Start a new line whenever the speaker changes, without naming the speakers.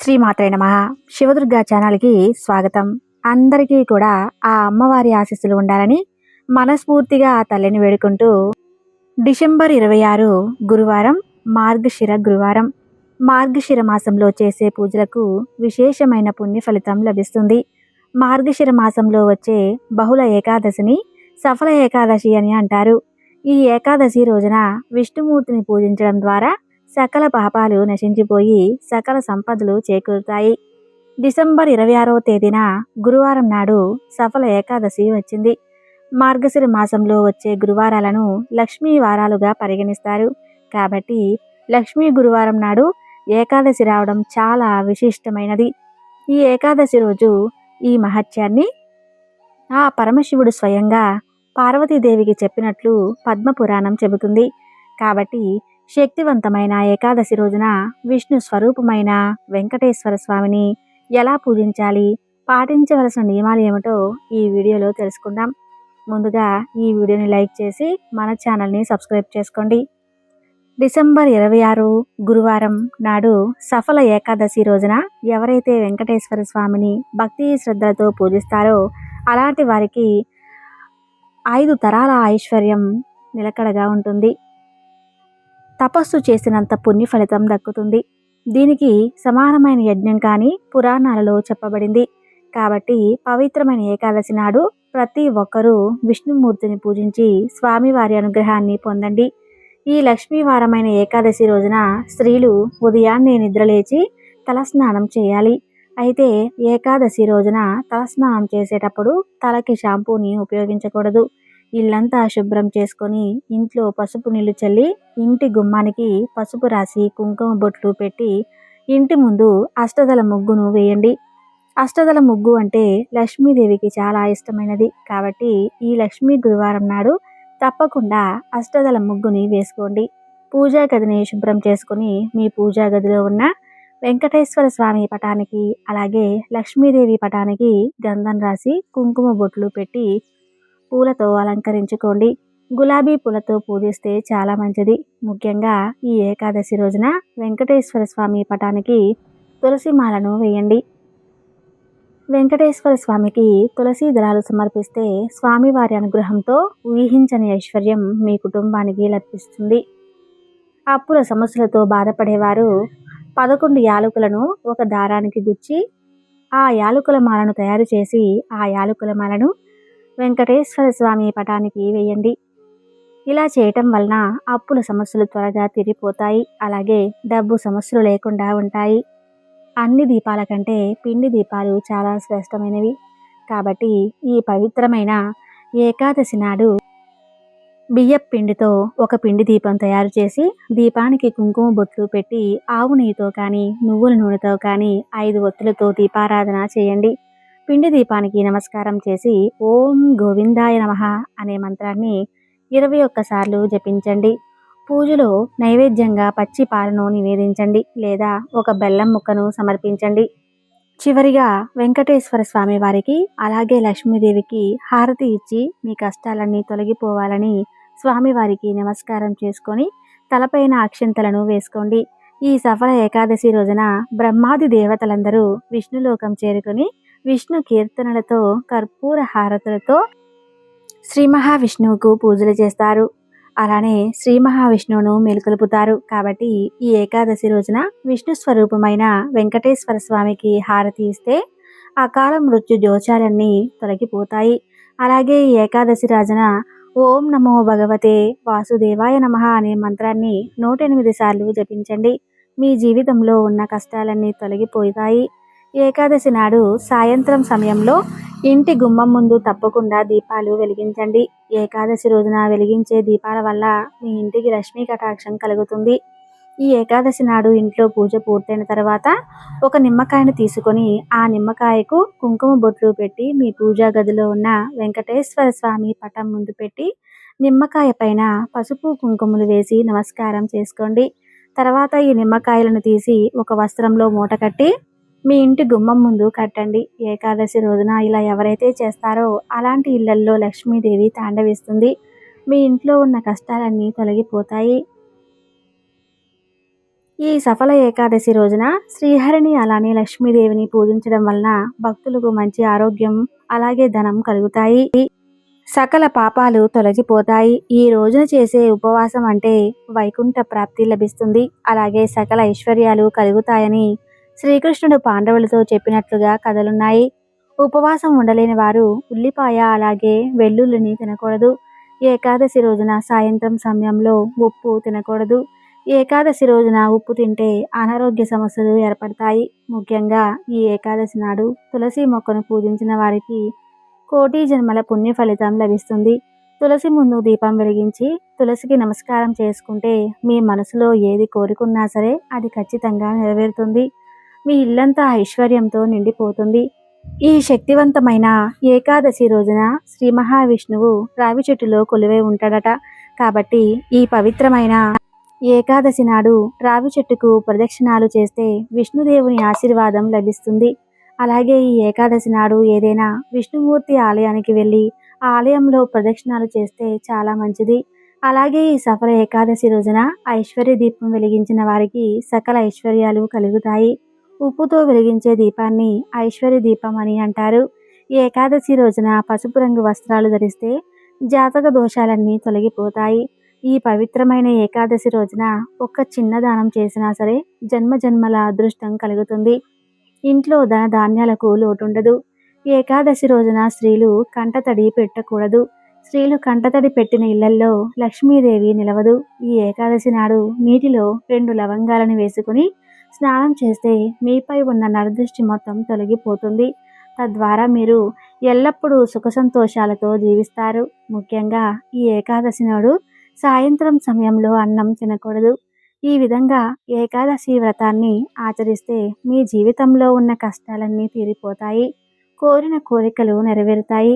శ్రీమాత్రే నమ. శివదుర్గా ఛానల్కి స్వాగతం. అందరికీ కూడా ఆ అమ్మవారి ఆశీస్సులు ఉండాలని మనస్ఫూర్తిగా ఆ తల్లిని వేడుకుంటూ డిసెంబర్ ఇరవై ఆరు గురువారం మార్గశిర గురువారం. మార్గశిర మాసంలో చేసే పూజలకు విశేషమైన పుణ్య ఫలితం లభిస్తుంది. మార్గశిర మాసంలో వచ్చే బహుళ ఏకాదశిని సఫల ఏకాదశి అని అంటారు. ఈ ఏకాదశి రోజున విష్ణుమూర్తిని పూజించడం ద్వారా సకల పాపాలు నశించిపోయి సకల సంపదలు చేకూరుతాయి. డిసెంబర్ ఇరవై ఆరవ తేదీన గురువారం నాడు సఫల ఏకాదశి వచ్చింది. మార్గశిర మాసంలో వచ్చే గురువారాలను లక్ష్మీ వారాలుగా పరిగణిస్తారు. కాబట్టి లక్ష్మీ గురువారం నాడు ఏకాదశి రావడం చాలా విశిష్టమైనది. ఈ ఏకాదశి రోజు ఈ మహత్యాన్ని ఆ పరమశివుడు స్వయంగా పార్వతీదేవికి చెప్పినట్లు పద్మపురాణం చెబుతుంది. కాబట్టి శక్తివంతమైన ఏకాదశి రోజున విష్ణు స్వరూపమైన వెంకటేశ్వర స్వామిని ఎలా పూజించాలి పాటించవలసిన నియమాలు ఏమిటో ఈ వీడియోలో తెలుసుకుందాం. ముందుగా ఈ వీడియోని లైక్ చేసి మన ఛానల్ని సబ్స్క్రైబ్ చేసుకోండి. డిసెంబర్ ఇరవై ఆరు గురువారం నాడు సఫల ఏకాదశి రోజున ఎవరైతే వెంకటేశ్వర స్వామిని భక్తి శ్రద్ధలతో పూజిస్తారో అలాంటి వారికి ఐదు తరాల ఐశ్వర్యం నిలకడగా ఉంటుంది. తపస్సు చేసినంత పుణ్య ఫలితం దక్కుతుంది. దీనికి సమానమైన యజ్ఞం కానీ పురాణాలలో చెప్పబడింది. కాబట్టి పవిత్రమైన ఏకాదశి నాడు ప్రతి ఒక్కరూ విష్ణుమూర్తిని పూజించి స్వామివారి అనుగ్రహాన్ని పొందండి. ఈ లక్ష్మీవారమైన ఏకాదశి రోజున స్త్రీలు ఉదయాన్నే నిద్రలేచి తలస్నానం చేయాలి. అయితే ఏకాదశి రోజున తలస్నానం చేసేటప్పుడు తలకి షాంపూని ఉపయోగించకూడదు. ఇల్లంతా శుభ్రం చేసుకొని ఇంట్లో పసుపు నీళ్ళు చల్లి ఇంటి గుమ్మానికి పసుపు రాసి కుంకుమ బొట్లు పెట్టి ఇంటి ముందు అష్టదల ముగ్గును వేయండి. అష్టదల ముగ్గు అంటే లక్ష్మీదేవికి చాలా ఇష్టమైనది. కాబట్టి ఈ లక్ష్మీ గురువారం నాడు తప్పకుండా అష్టదల ముగ్గుని వేసుకోండి. పూజా గదిని శుభ్రం చేసుకుని మీ పూజా గదిలో ఉన్న వెంకటేశ్వర స్వామి పటానికి అలాగే లక్ష్మీదేవి పటానికి గంధం రాసి కుంకుమ బొట్లు పెట్టి పూలతో అలంకరించుకోండి. గులాబీ పూలతో పూజిస్తే చాలా మంచిది. ముఖ్యంగా ఈ ఏకాదశి రోజున వెంకటేశ్వర స్వామి పటానికి తులసి మాలను వేయండి. వెంకటేశ్వర స్వామికి తులసి దళాలు సమర్పిస్తే స్వామివారి అనుగ్రహంతో ఊహించని ఐశ్వర్యం మీ కుటుంబానికి లభిస్తుంది. అప్పుల సమస్యలతో బాధపడేవారు పదకొండు యాలకులను ఒక దారానికి గుచ్చి ఆ యాలకుల మాలను తయారు చేసి ఆ యాలకుల మాలను వెంకటేశ్వర స్వామి పటానికి వేయండి. ఇలా చేయటం వలన అప్పుల సమస్యలు త్వరగా తిరిగిపోతాయి అలాగే డబ్బు సమస్యలు లేకుండా ఉంటాయి. అన్ని దీపాల కంటే పిండి దీపాలు చాలా శ్రేష్టమైనవి. కాబట్టి ఈ పవిత్రమైన ఏకాదశి నాడు బియ్యపు పిండితో ఒక పిండి దీపం తయారు చేసి దీపానికి కుంకుమ బొట్లు పెట్టి ఆవు నెయ్యితో కానీ నువ్వుల నూనెతో కానీ ఐదు ఒత్తులతో దీపారాధన చేయండి. పిండి దీపానికి నమస్కారం చేసి ఓం గోవిందాయ నమ అనే మంత్రాన్ని ఇరవై ఒక్కసార్లు జపించండి. పూజలో నైవేద్యంగా పచ్చి పాలను నివేదించండి లేదా ఒక బెల్లం ముక్కను సమర్పించండి. చివరిగా వెంకటేశ్వర స్వామి వారికి అలాగే లక్ష్మీదేవికి హారతి ఇచ్చి మీ కష్టాలన్నీ తొలగిపోవాలని స్వామివారికి నమస్కారం చేసుకొని తలపైన అక్షింతలను వేసుకోండి. ఈ సఫల ఏకాదశి రోజున బ్రహ్మాది దేవతలందరూ విష్ణులోకం చేరుకొని విష్ణు కీర్తనలతో కర్పూర హారతులతో శ్రీ మహావిష్ణువుకు పూజలు చేస్తారు. అలానే శ్రీ మహావిష్ణువును మేలుకొలుపుతారు. కాబట్టి ఈ ఏకాదశి రోజున విష్ణు స్వరూపమైన వెంకటేశ్వర స్వామికి హారతి ఇస్తే అకాల మృత్యు జోచాలన్నీ తొలగిపోతాయి. అలాగే ఈ ఏకాదశి రాజున ఓం నమో భగవతే వాసుదేవాయ నమ అనే మంత్రాన్ని నూట ఎనిమిది సార్లు జపించండి. మీ జీవితంలో ఉన్న కష్టాలన్నీ తొలగిపోతాయి. ఏకాదశి నాడు సాయంత్రం సమయంలో ఇంటి గుమ్మం ముందు తప్పకుండా దీపాలు వెలిగించండి. ఏకాదశి రోజున వెలిగించే దీపాల వల్ల మీ ఇంటికి లక్ష్మీ కటాక్షం కలుగుతుంది. ఈ ఏకాదశి నాడు ఇంట్లో పూజ పూర్తయిన తర్వాత ఒక నిమ్మకాయను తీసుకొని ఆ నిమ్మకాయకు కుంకుమ బొట్లు పెట్టి మీ పూజా గదిలో ఉన్న వెంకటేశ్వర స్వామి పటం ముందు పెట్టి నిమ్మకాయ పైన పసుపు కుంకుమలు వేసి నమస్కారం చేసుకోండి. తర్వాత ఈ నిమ్మకాయలను తీసి ఒక వస్త్రంలో మూట కట్టి మీ ఇంటి గుమ్మం ముందు కట్టండి. ఏకాదశి రోజున ఇలా ఎవరైతే చేస్తారో అలాంటి ఇళ్ళల్లో లక్ష్మీదేవి తాండవిస్తుంది. మీ ఇంట్లో ఉన్న కష్టాలన్నీ తొలగిపోతాయి. ఈ సఫల ఏకాదశి రోజున శ్రీహరిని అలానే లక్ష్మీదేవిని పూజించడం వలన భక్తులకు మంచి ఆరోగ్యం అలాగే ధనం కలుగుతాయి. సకల పాపాలు తొలగిపోతాయి. ఈ రోజున చేసే ఉపవాసం అంటే వైకుంఠ ప్రాప్తి లభిస్తుంది. అలాగే సకల ఐశ్వర్యాలు కలుగుతాయని శ్రీకృష్ణుడు పాండవులతో చెప్పినట్లుగా కథలున్నాయి. ఉపవాసం ఉండలేని వారు ఉల్లిపాయ అలాగే వెల్లుల్లిని తినకూడదు. ఏకాదశి రోజున సాయంత్రం సమయంలో ఉప్పు తినకూడదు. ఏకాదశి రోజున ఉప్పు తింటే అనారోగ్య సమస్యలు ఏర్పడతాయి. ముఖ్యంగా ఈ ఏకాదశి నాడు తులసి మొక్కను పూజించిన వారికి కోటి జన్మల పుణ్య ఫలితం లభిస్తుంది. తులసి ముందు దీపం వెలిగించి తులసికి నమస్కారం చేసుకుంటే మీ మనసులో ఏది కోరుకున్నా సరే అది ఖచ్చితంగా నెరవేరుతుంది. మీ ఇల్లంతా ఐశ్వర్యంతో నిండిపోతుంది. ఈ శక్తివంతమైన ఏకాదశి రోజున శ్రీ మహావిష్ణువు రావి చెట్టులో కొలువై ఉంటాడట. కాబట్టి ఈ పవిత్రమైన ఏకాదశి నాడు రావి చెట్టుకు ప్రదక్షిణాలు చేస్తే విష్ణుదేవుని ఆశీర్వాదం లభిస్తుంది. అలాగే ఈ ఏకాదశి నాడు ఏదైనా విష్ణుమూర్తి ఆలయానికి వెళ్ళి ఆ ఆలయంలో ప్రదక్షిణాలు చేస్తే చాలా మంచిది. అలాగే ఈ సఫల ఏకాదశి రోజున ఐశ్వర్య దీపం వెలిగించిన వారికి సకల ఐశ్వర్యాలు కలుగుతాయి. ఉప్పుతో వెలిగించే దీపాన్ని ఐశ్వర్య దీపం అని అంటారు. ఏకాదశి రోజున పసుపు రంగు వస్త్రాలు ధరిస్తే జాతక దోషాలన్నీ తొలగిపోతాయి. ఈ పవిత్రమైన ఏకాదశి రోజున ఒక్క చిన్న దానం చేసినా సరే జన్మ జన్మల అదృష్టం కలుగుతుంది. ఇంట్లో ధన ధాన్యాలకు లోటుండదు. ఏకాదశి రోజున స్త్రీలు కంటతడి పెట్టకూడదు. స్త్రీలు కంటతడి పెట్టిన ఇళ్ళల్లో లక్ష్మీదేవి నిలవదు. ఈ ఏకాదశి నాడు నీటిలో రెండు లవంగాలను వేసుకుని స్నానం చేస్తే మీపై ఉన్న నరదృష్టి మొత్తం తొలగిపోతుంది. తద్వారా మీరు ఎల్లప్పుడూ సుఖ సంతోషాలతో జీవిస్తారు. ముఖ్యంగా ఈ ఏకాదశి నాడు సాయంత్రం సమయంలో అన్నం తినకూడదు. ఈ విధంగా ఏకాదశి వ్రతాన్ని ఆచరిస్తే మీ జీవితంలో ఉన్న కష్టాలన్నీ తీరిపోతాయి. కోరిన కోరికలు నెరవేరుతాయి.